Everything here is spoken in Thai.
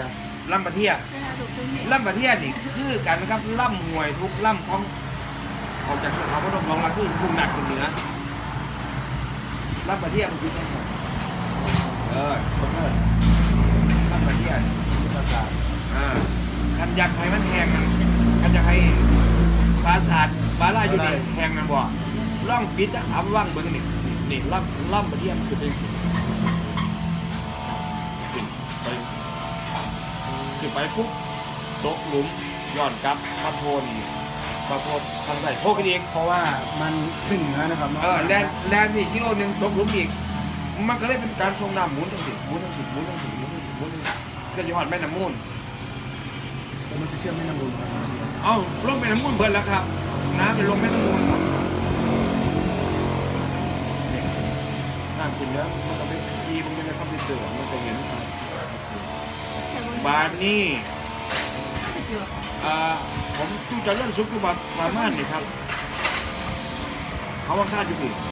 ยล่ำประเทียล่ำประเทียนี่คือกันนะครับล่ำหวยทุกล่ำของออกจากเขาพนมลงละคือกรุงหนักขึ้นเหนือล่ำประเทียมันคือแค่ไหนเออคนเลิศล่ำประเทียภาษาอ่าคันยากให้มันแหงมันคันยากให้ปราสาทบาลาอยู่นี่แหงมันบ่ล่องปิดจักสามว่างเบิ่งนี่นี่ล่ำล่ำประเทียมันคือเป็นสิขึ้ ขึ้นไปปุ๊บตกหลุมย้อนกลับมาโพนมาโพนทางใส่โพกันอีกเพราะว่ามันขึ้นเหนือนะครับเออแลนแลนนี่กิโลหนึงตกหลุมอีก มันก็เลยเป็นการทรงน้ำหมุนทั้งสิหมุนทั้งสิหมุนทั้งสิหมุนทั้งสิหมุนทั้งสิก็จะหอดแม่น้ำมูลแล้วมันจะเชื่อมไม่น้ำมูลครับเอ้าลงแม่น้ำมูลเบิดแล้วครับน้ำไปลงแม่น้ำมูลหมดนี่น้ำขึ้นแล้วมันก็ไปทีมันไม่ได้เข้าไปเสือมันจะเห็น บาทนี่อ่าผมตู้จะเล่นซุปกุบาประมาณนี่ครับ เขาว่าค่าจะผิด